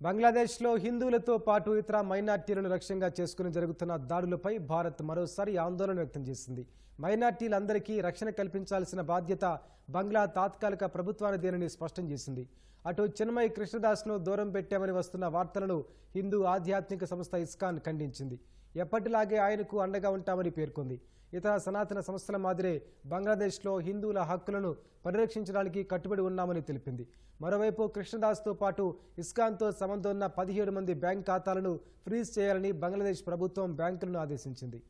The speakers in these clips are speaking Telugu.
బంగ్లాదేశ్లో హిందువులతో పాటు ఇతర మైనార్టీలను లక్ష్యంగా చేసుకుని జరుగుతున్న దాడులపై భారత్ మరోసారి ఆందోళన వ్యక్తం చేసింది. మైనార్టీలందరికీ రక్షణ కల్పించాల్సిన బాధ్యత బంగ్లా తాత్కాలిక ప్రభుత్వానిదేనని స్పష్టం చేసింది. అటు చిన్మయ్ కృష్ణదాస్ను దూరం పెట్టామని వస్తున్న వార్తలను హిందూ ఆధ్యాత్మిక సంస్థ ఇస్కాన్ ఖండించింది. ఎప్పటిలాగే ఆయనకు అండగా ఉంటామని పేర్కొంది. ఇతర సనాతన సంస్థల మాదిరే బంగ్లాదేశ్లో హిందువుల హక్కులను పరిరక్షించడానికి కట్టుబడి ఉన్నామని తెలిపింది. మరోవైపు కృష్ణదాస్తో పాటు ఇస్కాన్తో సంబంధం ఉన్న పదిహేడు మంది బ్యాంక్ ఖాతాలను ఫ్రీజ్ చేయాలని బంగ్లాదేశ్ ప్రభుత్వం బ్యాంకులను ఆదేశించింది.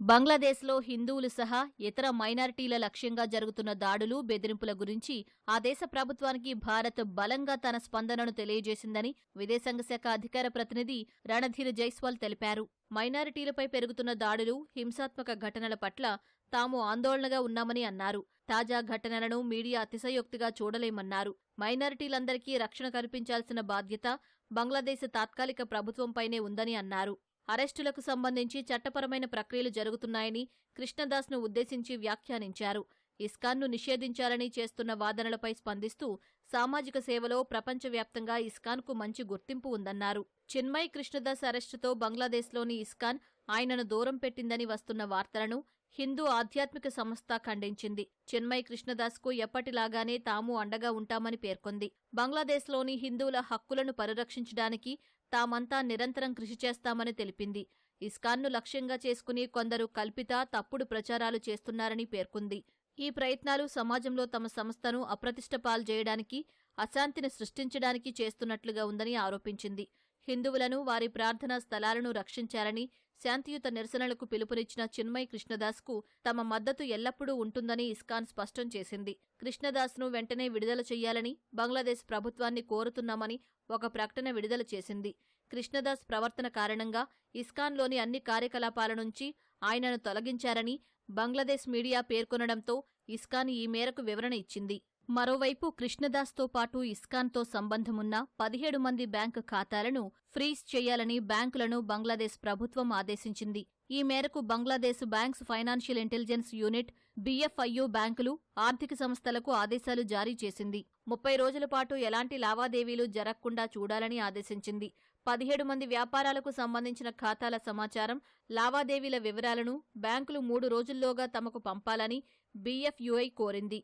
బంగ్లాదేశ్లో హిందువులు సహా ఇతర మైనారిటీల లక్ష్యంగా జరుగుతున్న దాడులు బెదిరింపుల గురించి ఆ దేశ ప్రభుత్వానికి భారత్ బలంగా తన స్పందనను తెలియజేసిందని విదేశాంగ శాఖ అధికార ప్రతినిధి రణధీర్ జైస్వాల్ తెలిపారు. మైనారిటీలపై పెరుగుతున్న దాడులు హింసాత్మక ఘటనల పట్ల తాము ఆందోళనగా ఉన్నామని అన్నారు. తాజా ఘటనలను మీడియా అతిశయోక్తిగా చూడలేమన్నారు. మైనారిటీలందరికీ రక్షణ కల్పించాల్సిన బాధ్యత బంగ్లాదేశ్ తాత్కాలిక ప్రభుత్వంపైనే ఉందని అన్నారు. అరెస్టులకు సంబంధించి చట్టపరమైన ప్రక్రియలు జరుగుతున్నాయని కృష్ణదాస్ను ఉద్దేశించి వ్యాఖ్యానించారు. ఇస్కాన్ను నిషేధించాలని చేస్తున్న వాదనలపై స్పందిస్తూ సామాజిక సేవలో ప్రపంచవ్యాప్తంగా ఇస్కాన్కు మంచి గుర్తింపు ఉందన్నారు. చిన్మయ్ కృష్ణదాస్ అరెస్టుతో బంగ్లాదేశ్లోని ఇస్కాన్ ఆయనను దూరం పెట్టిందని వస్తున్న వార్తలను హిందూ ఆధ్యాత్మిక సంస్థ ఖండించింది. చిన్మయ్ కృష్ణదాస్కు ఎప్పటిలాగానే తాము అండగా ఉంటామని పేర్కొంది. బంగ్లాదేశ్లోని హిందువుల హక్కులను పరిరక్షించడానికి తామంతా నిరంతరం కృషి చేస్తామని తెలిపింది. ఇస్కాన్ను లక్ష్యంగా చేసుకుని కొందరు కల్పిత తప్పుడు ప్రచారాలు చేస్తున్నారని పేర్కొంది. ఈ ప్రయత్నాలు సమాజంలో తమ సంస్థను అప్రతిష్ట చేయడానికి అశాంతిని సృష్టించడానికి చేస్తున్నట్లుగా ఉందని ఆరోపించింది. హిందువులను వారి ప్రార్థనా స్థలాలను రక్షించాలని శాంతియుత నిరసనలకు పిలుపునిచ్చిన చిన్మయ్ కృష్ణదాస్కు తమ మద్దతు ఎల్లప్పుడూ ఉంటుందని ఇస్కాన్ స్పష్టం చేసింది. కృష్ణదాస్ను వెంటనే విడుదల చెయ్యాలని బంగ్లాదేశ్ ప్రభుత్వాన్ని కోరుతున్నామని ఒక ప్రకటన విడుదల చేసింది. కృష్ణదాస్ ప్రవర్తన కారణంగా ఇస్కాన్లోని అన్ని కార్యకలాపాల నుంచి ఆయనను తొలగించారని బంగ్లాదేశ్ మీడియా పేర్కొనడంతో ఇస్కాన్ ఈ మేరకు వివరణ ఇచ్చింది. మరోవైపు కృష్ణదాస్తో పాటు ఇస్కాన్తో సంబంధమున్న పదిహేడు మంది బ్యాంకు ఖాతాలను ఫ్రీజ్ చేయాలని బ్యాంకులను బంగ్లాదేశ్ ప్రభుత్వం ఆదేశించింది. ఈ మేరకు Bangladesh banks financial intelligence unit BFIU బ్యాంకులు ఆర్థిక సంస్థలకు ఆదేశాలు జారీ చేసింది. ముప్పై రోజుల పాటు ఎలాంటి లావాదేవీలు జరగకుండా చూడాలని ఆదేశించింది. పదిహేడు మంది వ్యాపారాలకు సంబంధించిన ఖాతాల సమాచారం లావాదేవీల వివరాలను బ్యాంకులు మూడు రోజుల్లోగా తమకు పంపాలని బీఎఫ్యుఐ కోరింది.